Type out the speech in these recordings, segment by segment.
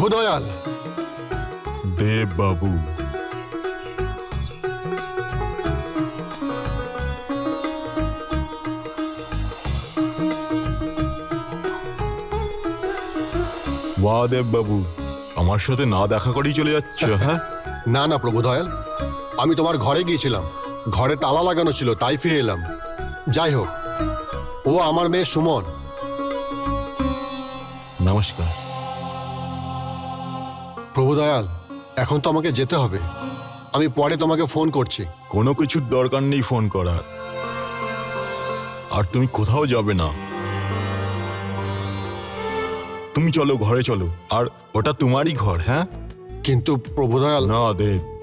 প্রভুদয়াল দেব বাবু ওয়া বাবু আমার সাথে না দেখা করেই চলে যাচ্ছ হ্যাঁ? না না প্রভুদয়াল। আমি তোমার ঘরে গিয়েছিলাম। ঘরে তালা লাগানো ছিল তাই ফিরে এলাম। যাই হোক ও আমার মেয়ে সুমন। নমস্কার। প্রভুদয়াল এখন তো আমাকে যেতে হবে। আমি পরে তোমাকে ফোন করছি। কোনো কিছুর দরকার নেই ফোন করার। আর তুমি কোথাও যাবে না। তুমি চলো ঘরে চলো। আর ওটা তোমারই ঘর হ্যাঁ? কিন্তু প্রভুদয়াল না দেব।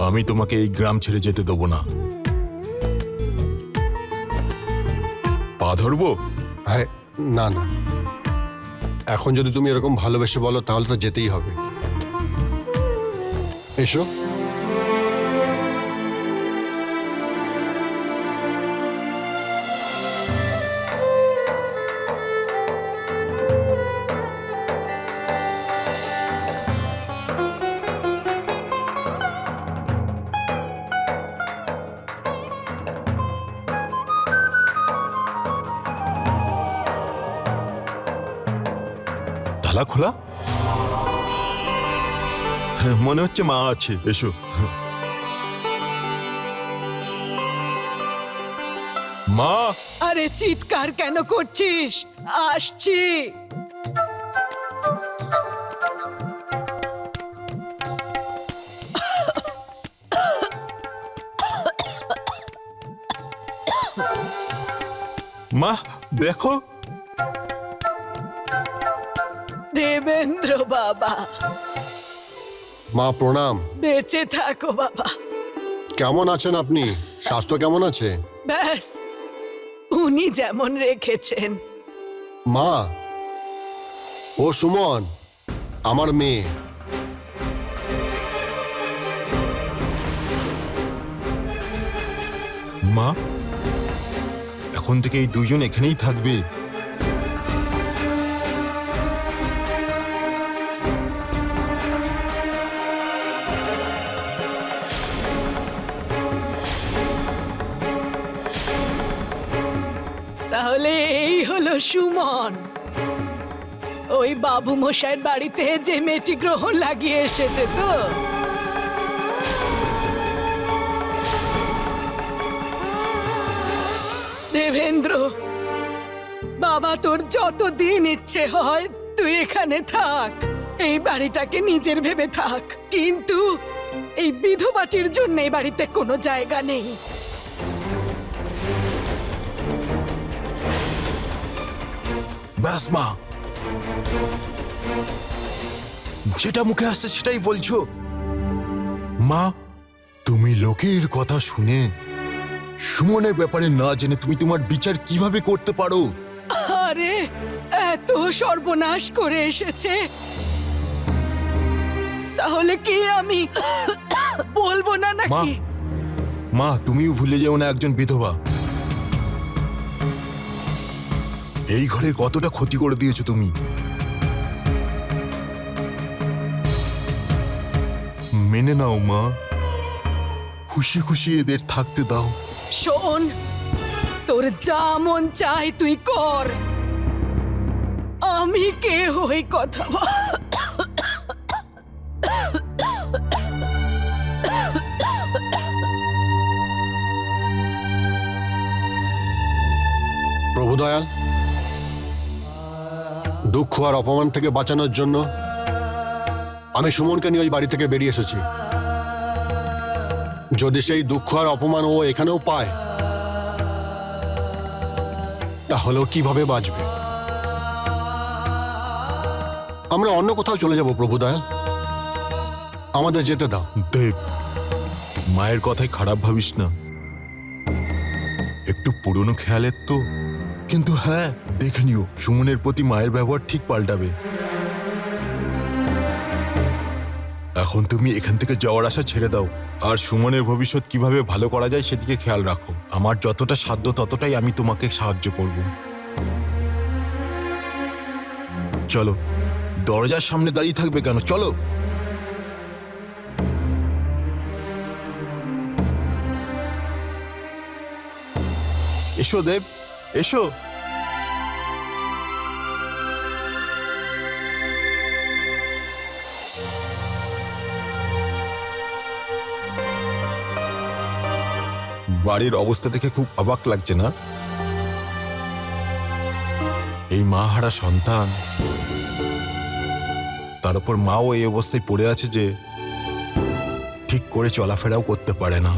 আমি তোমাকে এই গ্রাম ছেড়ে যেতে দেবো না। পা ধরবো? না না। এখন যদি তুমি এরকম ভালোবেসে বলো তাহলে তো যেতেই হবে। এসো। মনে হচ্ছে মা আছে এসো। মা! আরে চিৎকার কেন করছিস? আসছি। মা দেখো। দেবেন্দ্র বাবা। মা প্রণাম। বেঁচে থাকো বাবা। কেমন আছেন আপনি? স্বাস্থ্য কেমন আছে? ব্যাস উনি যেমন রেখেছেন। মা ও সুমন আমার মেয়ে। মা এখন থেকে এই দুজন এখানেই থাকবে। সুমন, ওই বাবু মশাইয়ের বাড়িতে যে মেয়েটি গ্রহণ লাগিয়ে এসেছে তো। দেবেন্দ্র, বাবা তোর যত দিন ইচ্ছে হয়, তুই এখানে থাক। এই বাড়িটাকে নিজের ভেবে থাক। কিন্তু এই বিধবাটির জন্য এই বাড়িতে কোনো জায়গা নেই। ব্যাস মা। যেটা মুখে আসছে সেটাই বলছো? মা তুমি লোকের কথা শুনে সুমনের ব্যাপারে না জেনে তুমি তোমার বিচার কীভাবে করতে পারো? আরে এত সর্বনাশ করে এসেছে। তাহলে কি আমি বলব না নাকি? মা তুমিও ভুলে যেও না একজন বিধবা। এই ঘরে কতটা ক্ষতি করে দিয়েছ তুমি? মেনে নাও মা। খুশি খুশি এদের থাকতে দাও। শোন তোর যা মন চাই তুই কর। আমি কে হই কথা বল- প্রভুদয়াল দুঃখ আর অপমান থেকে বাঁচানোর জন্য আমি সুমনকে নিয়ে ওই বাড়ি থেকে বেরিয়ে এসেছি। যদি সেই দুঃখ আর অপমান ও এখানেও পায় তাহলেও কীভাবে বাঁচবে? আমরা অন্য কোথাও চলে যাব, প্রভু প্রভুদয়াল আমাদের যেতে দাও। দেব, মায়ের কথাই খারাপ ভাবিস না। একটু পুরনো খেয়ালের তো, কিন্তু হ্যাঁ দেখে নিও সুমনের প্রতি মায়ের ব্যবহার ঠিক পাল্টাবে। এখন তুমি এখান থেকে যাওয়ার আশা ছেড়ে দাও। আর সুমনের ভবিষ্যৎ কীভাবে ভালো করা যায় সেদিকে খেয়াল রাখো। আমার যতটা সাধ্য ততটাই আমি তোমাকে সাহায্য করব। চলো, দরজার সামনে দাঁড়িয়ে থাকবে কেন? চলো। এসো দেব, এসো। বাড়ির অবস্থা দেখে খুব অবাক লাগছে না? এই মা হারা সন্তান। তার উপর মাও এই অবস্থায় পড়ে আছে যে ঠিক করে চলাফেরাও করতে পারে না।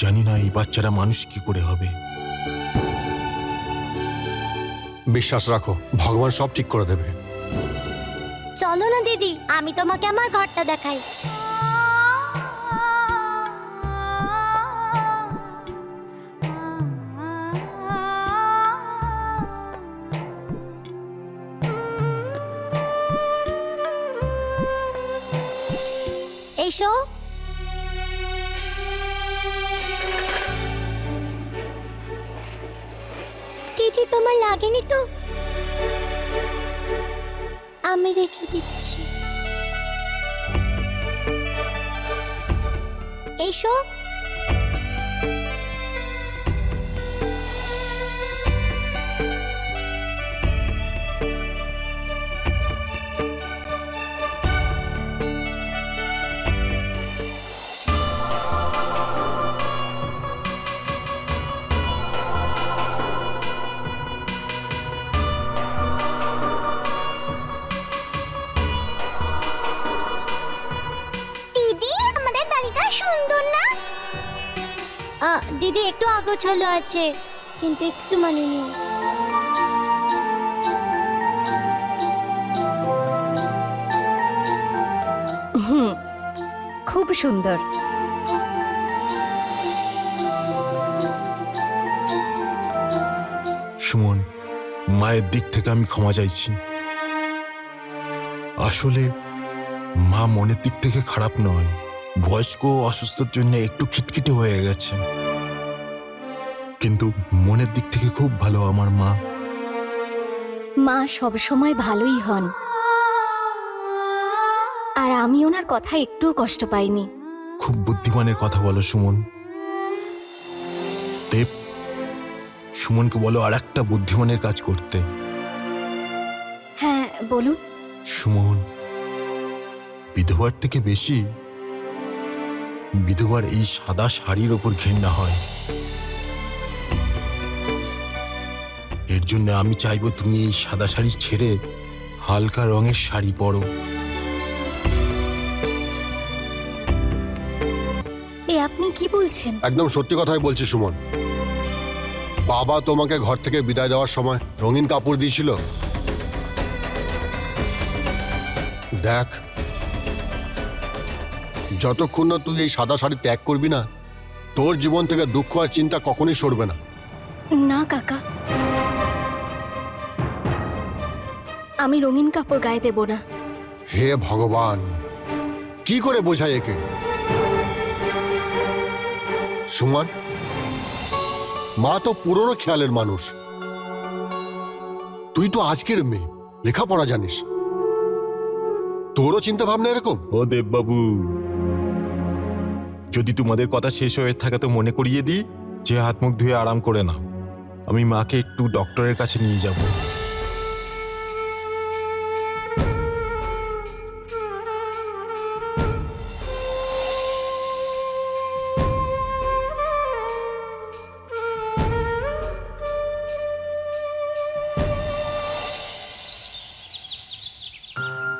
জানি না এই বাচ্চারা মানুষ কি করে হবে। বিশ্বাস রাখো ভগবান সব ঠিক করে দেবে। চলো না দিদি আমি তোমাকে আমার ঘরটা দেখাই। এসো। কিছু তোমার লাগেনি তো? আমি রেখে দিচ্ছি। এসো। না? দিদি একটু আগোছালো আছে কিন্তু একটু মানিনি হুম খুব সুন্দর। সুমন মায়ের দিক থেকে আমি ক্ষমা চাইছি। আসলে মা মনের দিক থেকে খারাপ নয়। বয়স্ক অসুস্থর জন্য একটু খিটখিটে হয়ে গেছে। কিন্তু মনের দিক থেকে খুব ভালো আমার মা। মা সবসময় ভালোই হন। আর আমি ওনার কথা একটুও কষ্ট পাইনি। খুব বুদ্ধিমানের কথা বলো সুমন। দেব সুমনকে বলো আর একটা বুদ্ধিমানের কাজ করতে। হ্যাঁ বলুন। সুমন বিধবার থেকে বেশি বিধবার এই সাদা শাড়ির ওপর ঘেন্না হয়। এর জন্য আমি চাইব তুমি এই সাদা শাড়ি ছেড়ে হালকা রঙের শাড়ি পরো। এ আপনি কি বলছেন? একদম সত্যি কথাই বলছি সুমন। বাবা তোমাকে ঘর থেকে বিদায় দেওয়ার সময় রঙিন কাপড় দিয়েছিল। দেখ যতক্ষণ না তুই এই সাদা শাড়ি ত্যাগ করবি না তোর জীবন থেকে দুঃখ আর চিন্তা কখনোই সরবে না। না কাকা। আমি রঙিন কাপড় গায়ে দেব না। হে ভগবান কি করে বোঝাই একে? সুমন মা তো পুরনো খেয়ালের মানুষ। তুই তো আজকের মেয়ে লেখাপড়া জানিস। তোরও চিন্তা ভাবনা এরকম? ও দেববাবু যদি তোমাদের কথা শেষ হয়ে থাকে তো মনে করিয়ে দিই যে হাত মুখ ধুয়ে আরাম করে নাও। আমি মাকে একটু ডক্টরের কাছে নিয়ে যাব।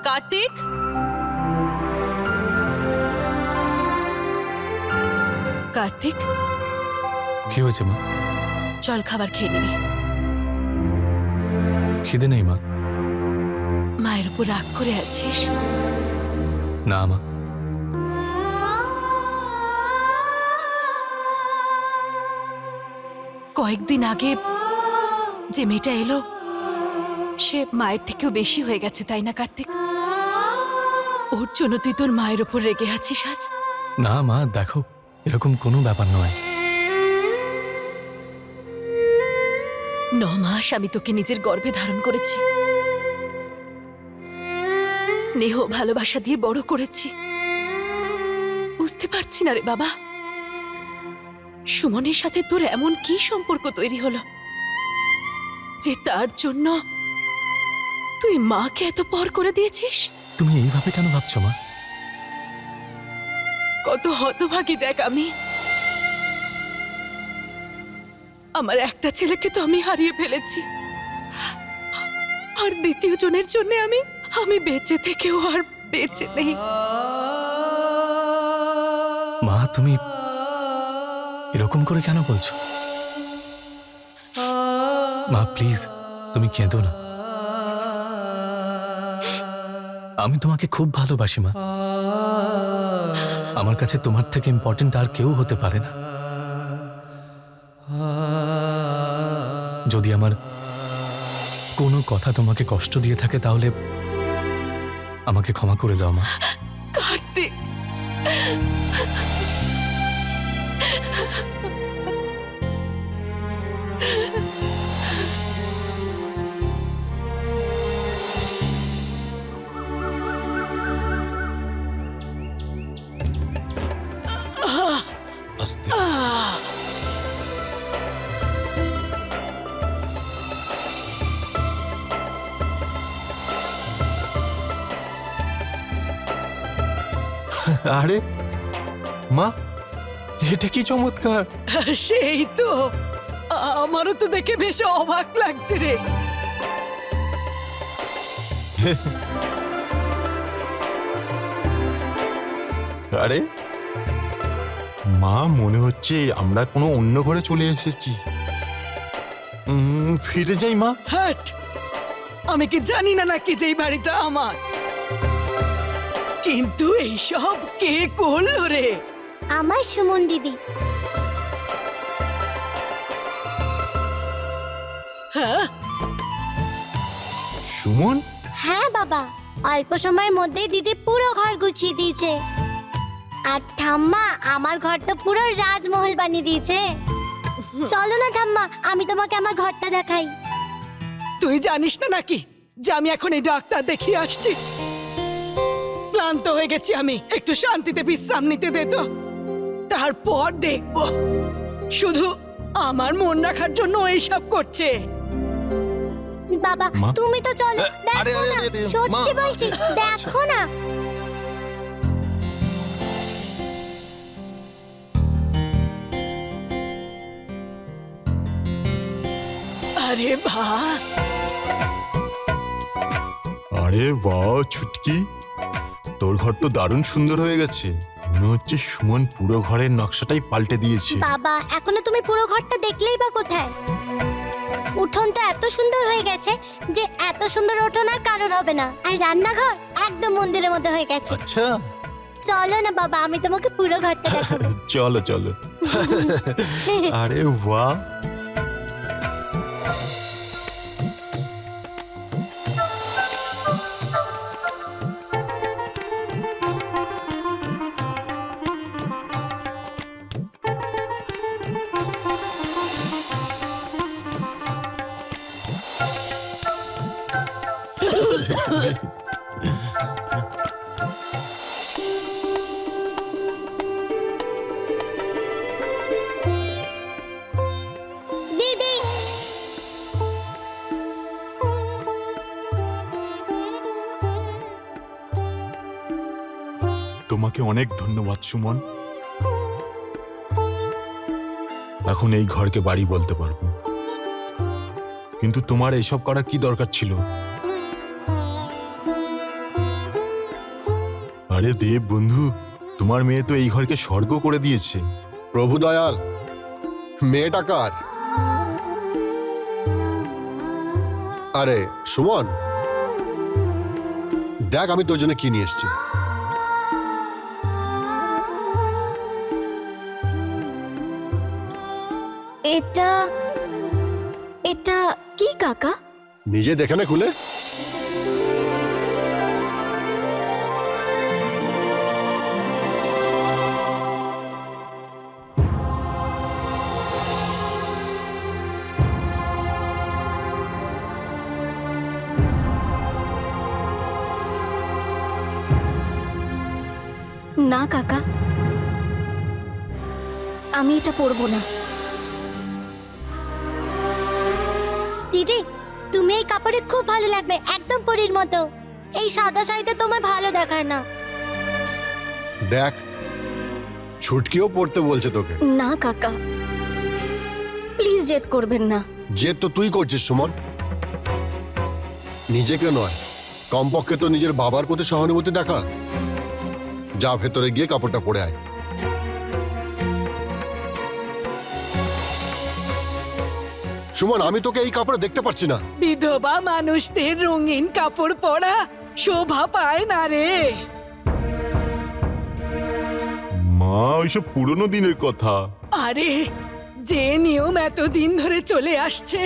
কার্তিক? কার্তিক? কি হয়েছে মা? চল খাবার খেয়ে নিবি। খিদে নেই মা? মায়ের উপর রাগ করে আছিস? না মা। কয়েকদিন আগে যে মেয়েটা এলো সে মায়ের থেকেও বেশি হয়ে গেছে তাই না কার্তিক? ওর জন্য তুই তোর মায়ের উপর রেগে আছিস আজ? না মা দেখো। এরকম কোনো ব্যাপার নয়। ন মাস আমি তোকে নিজের গর্ভে ধারণ করেছি। স্নেহ ভালোবাসা দিয়ে বড় করেছি। বুঝতে পারছি না রে বাবা। সুমনের সাথে তোর এমন কি সম্পর্ক তৈরি হলো? যে তার জন্য তুই মাকে এত পর করে দিয়েছিস? তুমি এইভাবে কেন ভাবছ মা? কত হতভাগী দেখ আমি। আমার একটা ছেলেকে তো আমি হারিয়ে ফেলেছি। আর দ্বিতীয় জনের জন্য আমি আমি বেঁচে থেকেও আর বেঁচে নেই। মা, তুমি এরকম করে কেন বলছো? মা, প্লিজ, তুমি কেঁদো না। আমি তোমাকে খুব ভালোবাসি, মা। আমার কাছে তোমার থেকে ইম্পর্টেন্ট আর কেউ হতে পারে না। যদি আমার কোনো কথা তোমাকে কষ্ট দিয়ে থাকে, তাহলে আমাকে ক্ষমা করে দাও, মা। কার্তিক! আস্তে। আরে মা এটা কি চমৎকার? সেই তো। আমারও তো দেখে বেশ অবাক লাগছে রে। আরে মা মনে হচ্ছে আমরা কোনো অন্য ঘরে চলে এসেছি। ফিরে যাই মা। হাট! আমি কি জানি না নাকি যে এই বাড়িটা আমার। কিন্তু এইসব কে করল রে? আমার সুমন দিদি। হ্যাঁ? সুমন? হ্যাঁ বাবা অল্প সময়ের মধ্যেই দিদি পুরো ঘর গুছিয়ে দিয়েছে। আর ঠাম্মা আমার ঘরটা পুরো রাজমহল বানিয়ে দিয়েছে। চলো না ঠাম্মা আমি তোমাকে আমার ঘরটা দেখাই। তুই জানিস না নাকি যে আমি এখন এই ডাক্তার দেখিয়ে আসছি? ক্লান্ত হয়ে গেছি আমি একটু শান্তিতে বিশ্রাম নিতে দে তো। তারপর দেখব। শুধু আমার মন রাখার জন্য এইসব করছে। বাবা তুমি তো চলো দেখো না আরে, আরে, সত্যি। বলছি দেখো না। আরে ভা আরে বাহ ছুটকি। তোর ঘর তো দারুণ সুন্দর হয়ে গেছে। মনে হচ্ছে সুমন পুরো ঘরের নকশাটাই পাল্টে দিয়েছে। বাবা এখনও তুমি পুরো ঘরটা দেখলেই বা কোথায়? উঠোন তো এত সুন্দর হয়ে গেছে যে এত সুন্দর উঠোন আর কারোর হবে না। আর রান্নাঘর একদম মন্দিরের মধ্যে হয়ে গেছে। আচ্ছা। চলো না বাবা আমি তোমাকে পুরো ঘরটা দেখাবো। চলো চলো। আরে বাহ। দিদি তোমাকে অনেক ধন্যবাদ, সুমন। এখন এই ঘরকে বাড়ি বলতে পারব। কিন্তু তোমার এইসব করার কি দরকার ছিল? আরে দেব বন্ধু, তোমার মেয়ে তো এই ঘরকে স্বর্গ করে দিয়েছে। প্রভু দয়াল, মেয়েটা কার? আরে, সুমন। দেখ আমি তোর জন্য কি নিয়ে এসছি। এটা এটা কি কাকা? নিজে দেখে না খুলে। না কাকা। আমি এটা পরবো না। দিদি তুমি এই কাপড়ে খুব ভালো লাগবে একদম পরীর মতো। এই সাদা শাড়িতে তোমার ভালো দেখায় না। দেখ ছুটকিও পড়তে বলছে তোকে। না কাকা। প্লিজ জেদ করবেন না। জেদ তো তুই করছিস সুমন। নিজেকে নয় কমপক্ষে তো নিজের বাবার প্রতি সহানুভূতি দেখা। যা ভেতরে গিয়ে কাপড়টা পরে আয়। সুমন আমি তোকে এই কাপড়ে দেখতে পাচ্ছি না। বিধবা মানুষদের রঙিন কাপড় পরা শোভা পায় না রে। মা ওইসব পুরনো দিনের কথা। আরে যে নিয়ম এতদিন ধরে চলে আসছে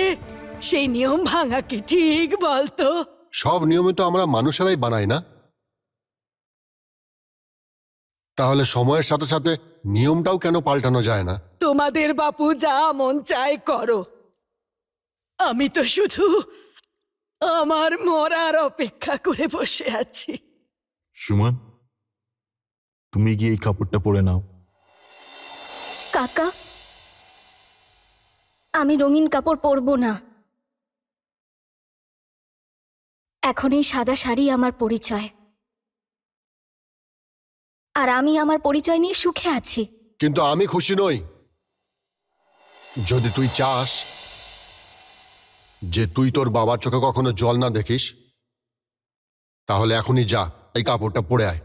সেই নিয়ম ভাঙা কি ঠিক বলতো? সব নিয়মে তো আমরা মানুষেরাই বানাই না? তাহলে সময়ের সাথে সাথে নিয়মটাও কেন পাল্টানো যায় না? তোমাদের বাপু যা মন চায় করো। আমি তো শুধু আমার মরার অপেক্ষা করে বসে আছি। সুমন তুমি গিয়ে এই কাপড়টা পরে নাও। কাকা আমি রঙিন কাপড় পরবো না। এখন এই সাদা শাড়ি আমার পরিচয়। আর আমি আমার পরিচয় নিয়ে সুখে আছি। কিন্তু আমি খুশি নই। যদি তুই চাস যে তুই তোর বাবার চোখে কখনো জল না দেখিস, তাহলে এখনই যা, এই কাপড়টা পরে আয়।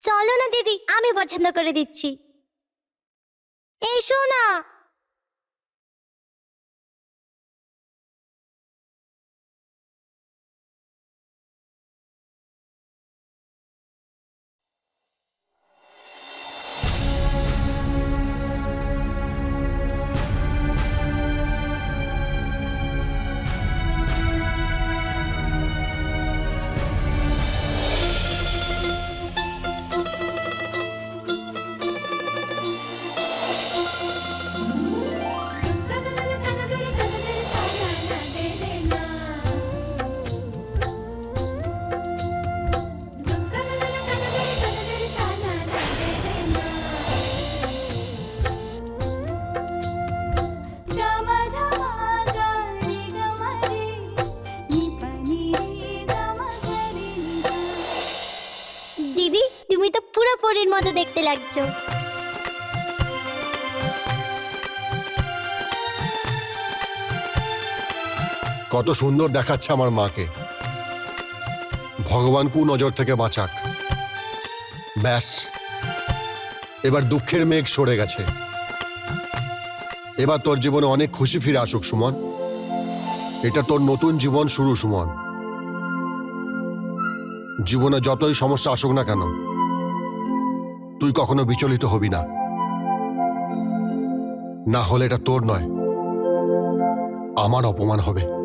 চলো না দিদি, আমি পছন্দ করে দিচ্ছি। এসো না লাগছো। কত সুন্দর দেখাচ্ছে আমার মাকে। ভগবান কু নজর থেকে বাঁচাক। ব্যাস। এবার দুঃখের মেঘ সরে গেছে। এবার তোর জীবনে অনেক খুশি ফিরে আসুক, সুমন। এটা তোর নতুন জীবন শুরু, সুমন। জীবনে যতই সমস্যা আসুক না কেন তুই কখনো বিচলিত হবি না। না হলে এটা তোর নয়। আমার অপমান হবে।